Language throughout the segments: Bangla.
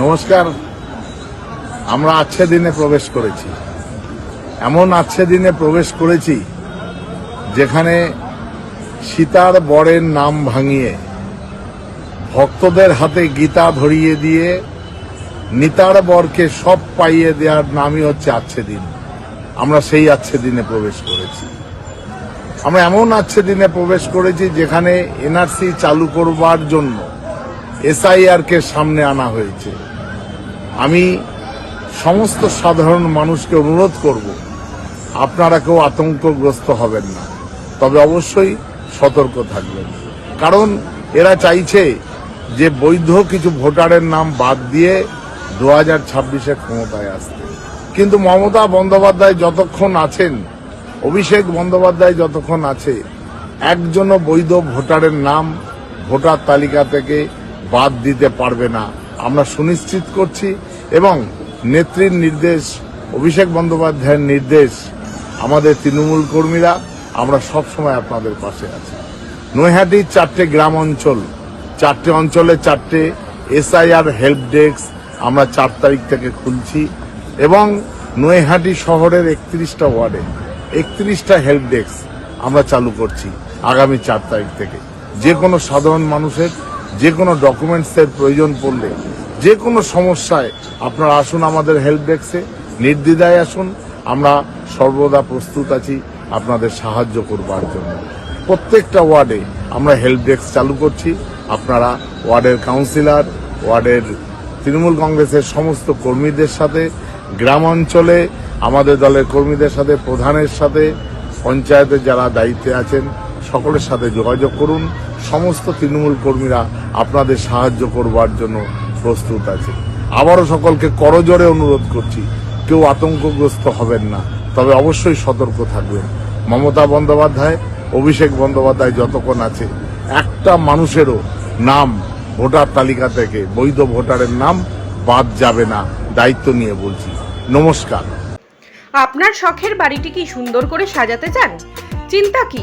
নমস্কার। আমরা আচ্ছে দিনে প্রবেশ করেছি। এমন আচ্ছে দিনে প্রবেশ করেছি, যেখানে সীতার বরের নাম ভাঙিয়ে ভক্তদের হাতে গীতা ধরিয়ে দিয়ে নিতার বরকে সব পাইয়ে দেওয়ার নামই হচ্ছে আচ্ছে দিন। আমরা সেই আচ্ছে দিনে প্রবেশ করেছি। আমরা এমন আচ্ছে দিনে প্রবেশ করেছি, যেখানে এনআরসি চালু করবার জন্য এসআইআর কে সামনে আনা হয়েছে। আমি সমস্ত সাধারণ মানুষকে অনুরোধ করব, আপনারা কেউ আতঙ্কগ্রস্ত হবেন না। তবে অবশ্যই সতর্ক থাকবেন। কারণ এরা চাইছে যে বৈধ কিছু ভোটারের নাম বাদ দিয়ে দু হাজার ছাব্বিশে ক্ষমতায় আসতে। কিন্তু মমতা বন্দ্যোপাধ্যায় যতক্ষণ আছেন, অভিষেক বন্দ্যোপাধ্যায় যতক্ষণ আছে, একজনও বৈধ ভোটারের নাম ভোটার তালিকা থেকে বাদ দিতে পারবে না। আমরা সুনিশ্চিত করছি এবং নেত্রীর নির্দেশ, অভিষেক বন্দ্যোপাধ্যায়ের নির্দেশ আমাদের তৃণমূল কর্মীরা, আমরা সবসময় আপনাদের পাশে আছি। নৈহাটির চারটে গ্রাম অঞ্চল, চারটে অঞ্চলে চারটে এসআইআর হেল্প ডেস্ক আমরা চার তারিখ থেকে খুলছি এবং নৈহাটি শহরের একত্রিশটা ওয়ার্ডে একত্রিশটা হেল্প ডেস্ক আমরা চালু করছি আগামী চার তারিখ থেকে। যে কোনো সাধারণ মানুষের যে কোনো ডকুমেন্টসের প্রয়োজন পড়লে, যে কোনো সমস্যায় আপনারা আসুন আমাদের হেল্প ডেস্কে নির্দ্বিধায় আসুন, আমরা সর্বদা প্রস্তুত আছি, আপনাদের সাহায্য করবার জন্য। প্রত্যেকটা ওয়ার্ডে আমরা হেল্প ডেস্ক চালু করছি, আপনারা ওয়ার্ডের কাউন্সিলর ওয়ার্ডের তৃণমূল কংগ্রেসের সমস্ত কর্মীদের সাথে গ্রাম অঞ্চলে আমাদের দলের কর্মীদের সাথে, প্রধানের সাথে পঞ্চায়েতের যারা দায়িত্বে আছেন সকলের সাথে যোগাযোগ করুন। সমস্ত তৃণমূল কর্মীরা আপনাদের সাহায্য করবার জন্য প্রস্তুত আছে। আবারও সকলকে করজোরে অনুরোধ করছি, কেউ আতঙ্কগ্রস্ত হবেন না। তবে অবশ্যই সতর্ক থাকবেন। মমতা বন্দ্যোপাধ্যায়, অভিষেক বন্দ্যোপাধ্যায় যতক্ষণ আছে, একটা মানুষেরও নাম ভোটার তালিকা থেকে, বৈধ ভোটারের নাম বাদ যাবে না, দায়িত্ব নিয়ে বলছি। নমস্কার। আপনার শখের বাড়িটি কি সুন্দর করে সাজাতে চান? চিন্তা কি?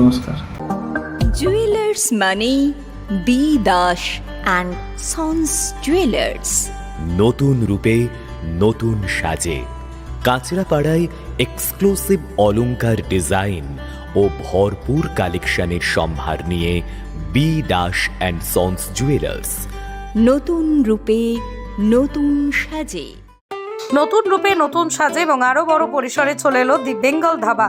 নমস্কার। জুয়েলার্স মানে B Das and sons jewellers নতুন রূপে নতুন সাজে। কাঁচরাপাড়ায় এক্সক্লুসিভ অলংকার ডিজাইন ও ভরপুর কালেকশনের সম্ভার নিয়ে B Das and sons jewellers নতুন রূপে নতুন সাজে। নতুন রূপে নতুন সাজে এবং আরও বড় পরিসরে চলে এলো দি বেঙ্গল ধাবা